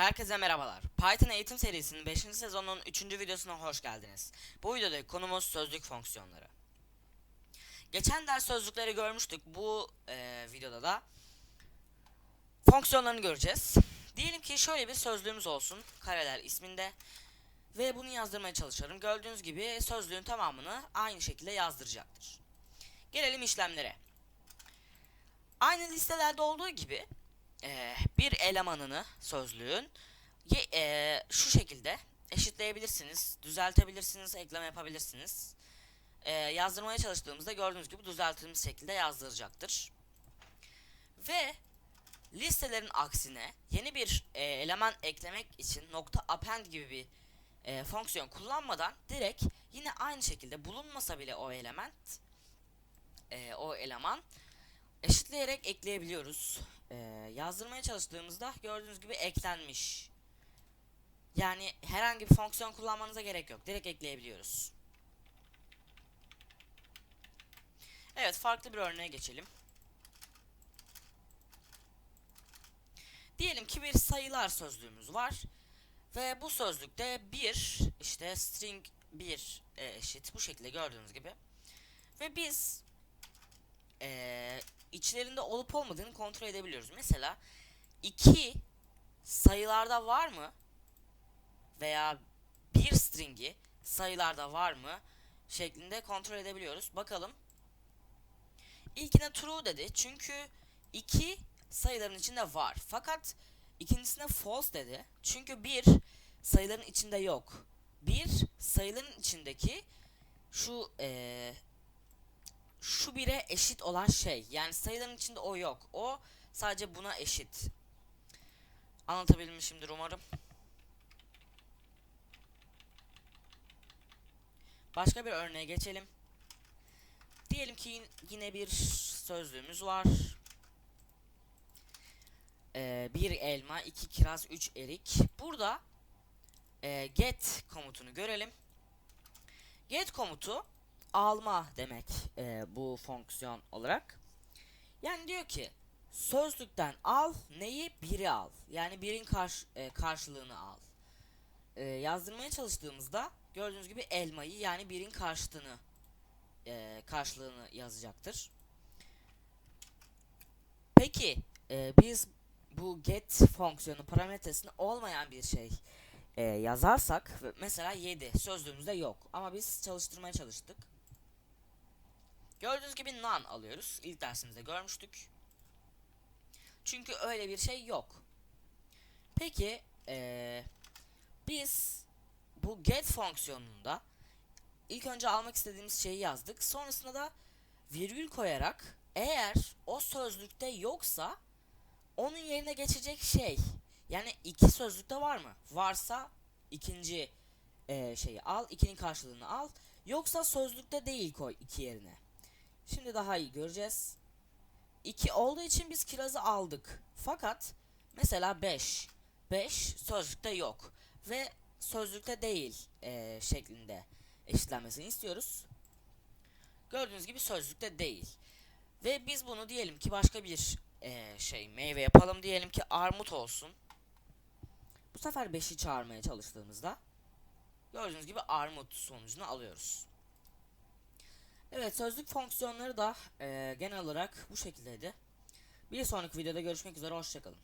Herkese merhabalar. Python eğitim serisinin 5. sezonunun 3. videosuna hoş geldiniz. Bu videoda konumuz sözlük fonksiyonları. Geçen ders sözlükleri görmüştük. Bu e, videoda da fonksiyonlarını göreceğiz. Diyelim ki şöyle bir sözlüğümüz olsun. Kareler isminde. Ve bunu yazdırmaya çalışıyorum. Gördüğünüz gibi sözlüğün tamamını aynı şekilde yazdıracaktır. Gelelim işlemlere. Aynı listelerde olduğu gibi e, bir elemanını sözlüğün e, şu şekilde eşitleyebilirsiniz, düzeltebilirsiniz, ekleme yapabilirsiniz. E, yazdırmaya çalıştığımızda gördüğünüz gibi düzeltilmiş şekilde yazdıracaktır. Ve listelerin aksine yeni bir e, eleman eklemek için nokta append gibi bir e, fonksiyon kullanmadan direkt yine aynı şekilde bulunmasa bile o element e, o eleman eşitleyerek ekleyebiliyoruz. Ee, yazdırmaya çalıştığımızda gördüğünüz gibi eklenmiş. Yani herhangi bir fonksiyon kullanmanıza gerek yok. Direkt ekleyebiliyoruz. Evet farklı bir örneğe geçelim. Diyelim ki bir sayılar sözlüğümüz var. Ve bu sözlükte bir işte string 1 eşit bu şekilde gördüğünüz gibi. Ve biz eee içlerinde olup olmadığını kontrol edebiliyoruz. Mesela 2 sayılarda var mı? Veya bir stringi sayılarda var mı? şeklinde kontrol edebiliyoruz. Bakalım. İlkine true dedi. Çünkü 2 sayıların içinde var. Fakat ikincisine false dedi. Çünkü 1 sayıların içinde yok. 1 sayıların içindeki şu eee şu bire eşit olan şey. Yani sayıların içinde o yok. O sadece buna eşit. Anlatabilmişimdir umarım. Başka bir örneğe geçelim. Diyelim ki yin- yine bir sözlüğümüz var. Ee, bir elma, iki kiraz, üç erik. Burada e, get komutunu görelim. Get komutu alma demek e, bu fonksiyon olarak. Yani diyor ki sözlükten al neyi biri al. Yani birin karş, e, karşılığını al. E, yazdırmaya çalıştığımızda gördüğünüz gibi elmayı yani birin karşılığını e, karşılığını yazacaktır. Peki e, biz bu get fonksiyonu parametresinde olmayan bir şey e, yazarsak mesela 7 sözlüğümüzde yok ama biz çalıştırmaya çalıştık. Gördüğünüz gibi none alıyoruz. İlk dersimizde görmüştük. Çünkü öyle bir şey yok. Peki eee, biz bu get fonksiyonunda ilk önce almak istediğimiz şeyi yazdık. Sonrasında da virgül koyarak eğer o sözlükte yoksa onun yerine geçecek şey yani iki sözlükte var mı? Varsa ikinci eee, şeyi al, ikinin karşılığını al. Yoksa sözlükte değil koy iki yerine. Şimdi daha iyi göreceğiz. 2 olduğu için biz kirazı aldık. Fakat mesela 5. 5 sözlükte yok. Ve sözlükte değil eee, şeklinde eşitlenmesini istiyoruz. Gördüğünüz gibi sözlükte değil. Ve biz bunu diyelim ki başka bir eee, şey meyve yapalım. Diyelim ki armut olsun. Bu sefer 5'i çağırmaya çalıştığımızda gördüğünüz gibi armut sonucunu alıyoruz. Evet sözlük fonksiyonları da eee, genel olarak bu şekildeydi. Bir sonraki videoda görüşmek üzere hoşçakalın.